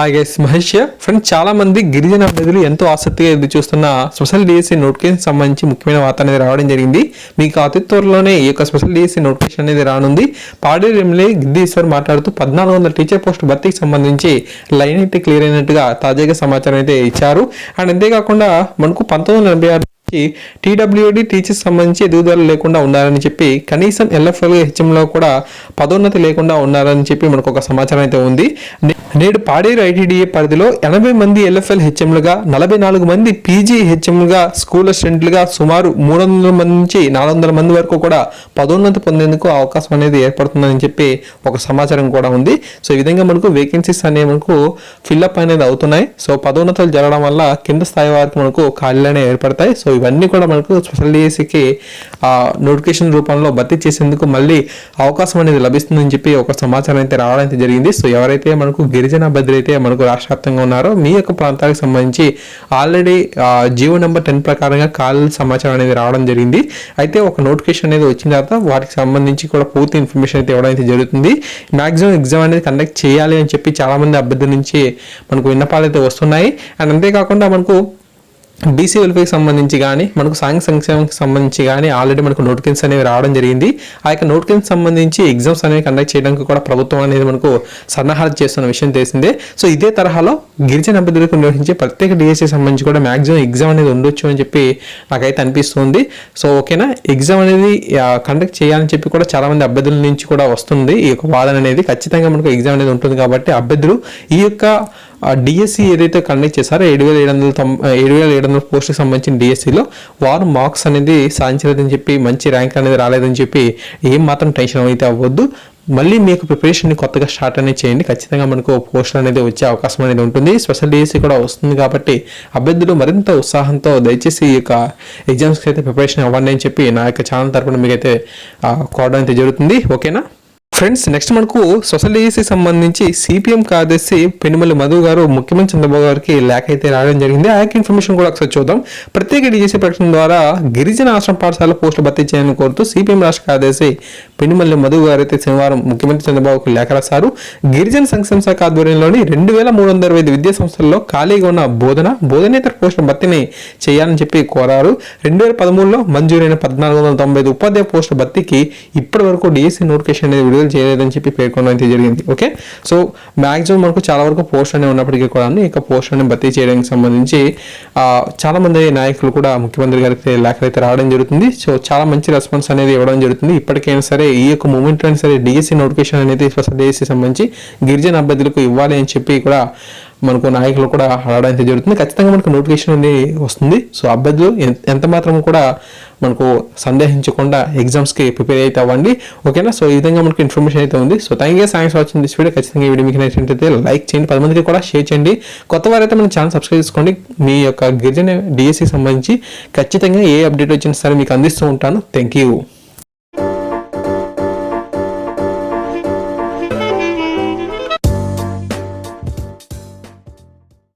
Hi guys Mahesh friends చాలా మంది గిరిజన అభ్యర్థులు ఎంతో ఆసక్తిగా ఎదురు చూస్తున్న స్పెషల్ డిఎస్సీ నోటిఫికేషన్ సంబంధించి ముఖ్యమైన వార్త అనేది రావడం జరిగింది. మీకు అతి త్వరలోనే ఈ యొక్క స్పెషల్ డిఎస్సి నోటిఫికేషన్ అనేది రానుంది. పాడేరు ఎమ్మెల్యే గిద్దీశ్వర్ మాట్లాడుతూ పద్నాలుగు వందల టీచర్ పోస్ట్ భర్తీకి సంబంధించి లైన్ అయితే క్లియర్ అయినట్టుగా తాజాగా సమాచారం అయితే ఇచ్చారు. అండ్ అంతేకాకుండా మనకు పంతొమ్మిది వందల ఎనభై ఆరు టీడబ్ల్యూడి టీచర్స్ సంబంధించి ఎదుగుదల లేకుండా ఉన్నారని చెప్పి కనీసం ఎల్ఎఫ్ఎల్ హెచ్ఎంలో కూడా పదోన్నతి లేకుండా ఉన్నారని చెప్పి మనకు ఒక సమాచారం అయితే ఉంది. నేడు పాడేరు ఐటీడీఏ పరిధిలో ఎనభై మంది ఎల్ఎఫ్ఎల్ హెచ్ఎంలుగా నలభై నాలుగు మంది పీజీ హెచ్ఎంలుగా స్కూల్ అసిస్టెంట్లుగా సుమారు మూడు వందల మంది నుంచి నాలుగు వందల మంది వరకు కూడా పదోన్నతి పొందేందుకు అవకాశం అనేది ఏర్పడుతుందని చెప్పి ఒక సమాచారం కూడా ఉంది. సో ఈ విధంగా మనకు వేకెన్సీస్ అనేవి మనకు ఫిల్అప్ అనేది అవుతున్నాయి. సో పదోన్నతులు జరగడం వల్ల కింద స్థాయి వారికి మనకు ఖాళీలనే ఏర్పడతాయి. సో ఇవన్నీ కూడా మనకు స్పెషల్ డిఎస్సికి నోటిఫికేషన్ రూపంలో భర్తీ చేసేందుకు మళ్ళీ అవకాశం అనేది లభిస్తుందని చెప్పి ఒక సమాచారం అయితే రావడం అయితే జరిగింది. సో ఎవరైతే మనకు గిరిజన అభ్యర్థులు అయితే మనకు రాష్ట్ర వ్యాప్తంగా ఉన్నారో మీ యొక్క ప్రాంతానికి సంబంధించి ఆల్రెడీ జీవో నెంబర్ టెన్ ప్రకారంగా కాల్ సమాచారం అనేది రావడం జరిగింది. అయితే ఒక నోటిఫికేషన్ అనేది వచ్చిన తర్వాత వాటికి సంబంధించి కూడా పూర్తి ఇన్ఫర్మేషన్ అయితే ఇవ్వడం అయితే జరుగుతుంది. మాక్సిమం ఎగ్జామ్ అనేది కండక్ట్ చేయాలి అని చెప్పి చాలామంది అభ్యర్థుల నుంచి మనకు విన్నపాలు అయితే వస్తున్నాయి. అండ్ అంతేకాకుండా మనకు బీసీ వెల్ఫేర్కి సంబంధించి కానీ మనకు సాంఘిక సంక్షేమంకి సంబంధించి కానీ ఆల్రెడీ మనకు నోటిఫికేషన్ అనేవి రావడం జరిగింది. ఆ యొక్క నోటిఫికేషన్ సంబంధించి ఎగ్జామ్స్ అనేవి కండక్ట్ చేయడానికి కూడా ప్రభుత్వం అనేది మనకు సన్నాహాలు చేస్తున్న విషయం తెలిసిందే. సో ఇదే తరహాలో గిరిజన అభ్యర్థులకు నిర్వహించే ప్రత్యేక డిఎస్సి సంబంధించి కూడా మ్యాక్సిమం ఎగ్జామ్ అనేది ఉండొచ్చు అని చెప్పి నాకైతే అనిపిస్తుంది. సో ఓకేనా? ఎగ్జామ్ అనేది కండక్ట్ చేయాలని చెప్పి కూడా చాలామంది అభ్యర్థుల నుంచి కూడా వస్తుంది. ఈ యొక్క వాదన అనేది ఖచ్చితంగా మనకు ఎగ్జామ్ అనేది ఉంటుంది కాబట్టి అభ్యర్థులు ఈ యొక్క ఆ డిఎస్సి ఏదైతే కండక్ట్ చేశారో ఏడు వేల ఏడు వందల తొం ఏడు వేల ఏడు వందల పోస్టుకి సంబంధించిన డిఎస్సిలో వారు మార్క్స్ అనేది సాధించలేదని చెప్పి మంచి ర్యాంక్ అనేది రాలేదని చెప్పి ఏం మాత్రం టెన్షన్ అయితే అవ్వద్దు. మళ్ళీ మీకు ప్రిపరేషన్ కొత్తగా స్టార్ట్ అనేది చేయండి. ఖచ్చితంగా మనకు పోస్టర్ అనేది వచ్చే అవకాశం అనేది ఉంటుంది. స్పెషల్ డిఎస్సి కూడా వస్తుంది కాబట్టి అభ్యర్థులు మరింత ఉత్సాహంతో దయచేసి ఈ యొక్క ఎగ్జామ్స్కి అయితే ప్రిపరేషన్ అవ్వండి అని చెప్పి నా యొక్క ఛానల్ తరపున మీకైతే కోవడం అయితే జరుగుతుంది. ఓకేనా? ఫ్రెండ్స్ నెక్స్ట్ మనకు సోషల్ డిఎస్సి సంబంధించి సిపిఎం కార్యదర్శి పెనుమల్లి మధు గారు ముఖ్యమంత్రి చంద్రబాబు గారికి లేఖ అయితే రావడం జరిగింది. ఆ యొక్క ఇన్ఫర్మేషన్ కూడా ఒకసారి చూద్దాం. ప్రత్యేక డిఎస్సి ప్రకటన ద్వారా గిరిజన ఆశ్రమ పాఠశాల పోస్టులు భర్తీ చేయాలని కోరుతూ సిపిఎం రాష్ట్ర కార్యదర్శి పెనుమల్లి మధు గారు అయితే శనివారం ముఖ్యమంత్రి చంద్రబాబుకు లేఖ రాశారు. గిరిజన సంక్షేమ శాఖ ఆధ్వర్యంలోని రెండు వేల మూడు వందల అరవై ఐదు విద్యా సంస్థల్లో ఖాళీగా ఉన్న బోధన బోధనేతర పోస్టుల భర్తీని చేయాలని చెప్పి కోరారు. రెండు వేల పదమూడులో మంజూరైన పద్నాలుగు వందల తొంభై ఐదు ఉపాధ్యాయ పోస్టుల భర్తీకి ఇప్పటి వరకు డిఎస్సి నోటిఫికేషన్ అనేది విడుదల చేయలేదని చెప్పి పేర్కొనడం అయితే జరిగింది. ఓకే సో మాక్సిమం మనకు చాలా వరకు పోస్ట్ అనేవి ఉన్నప్పటికీ కూడా ఇక పోస్ట్ అనేది భర్తీ చేయడానికి సంబంధించి చాలామంది నాయకులు కూడా ముఖ్యమంత్రి గారికి లేఖలు అయితే రావడం జరుగుతుంది. సో చాలా మంచి రెస్పాన్స్ అనేది ఇవ్వడం జరుగుతుంది. ఇప్పటికైనా సరే ఈ యొక్క మూమెంట్ అయినా సరే డిఎస్సి నోటిఫికేషన్ అనేది స్పెషల్ డిఎస్సి సంబంధించి గిరిజన అభ్యర్థులకు ఇవ్వాలి అని చెప్పి కూడా మనకు నాయకులు కూడా అడగడం అయితే జరుగుతుంది. ఖచ్చితంగా మనకు నోటిఫికేషన్ అనేది వస్తుంది. సో అభ్యర్థులు ఎంత మాత్రం కూడా మనకు సందేహించకుండా ఎగ్జామ్స్కి ప్రిపేర్ అయితే అవ్వండి. ఓకేనా సో ఈ విధంగా మనకు ఇన్ఫర్మేషన్ అయితే ఉంది. So thank you thanks watching this video ఖచ్చితంగా ఈ వీడియో మీకు నచ్చినట్లయితే లైక్ చేయండి. పది మందికి కూడా షేర్ చేయండి. కొత్త వారైతే మన ఛానల్ సబ్స్క్రైబ్ చేసుకోండి. మీ యొక్క గిరిజన డిఎస్సికి సంబంధించి ఖచ్చితంగా ఏ అప్డేట్ వచ్చినా సరే మీకు అందిస్తూ ఉంటాను. Thank you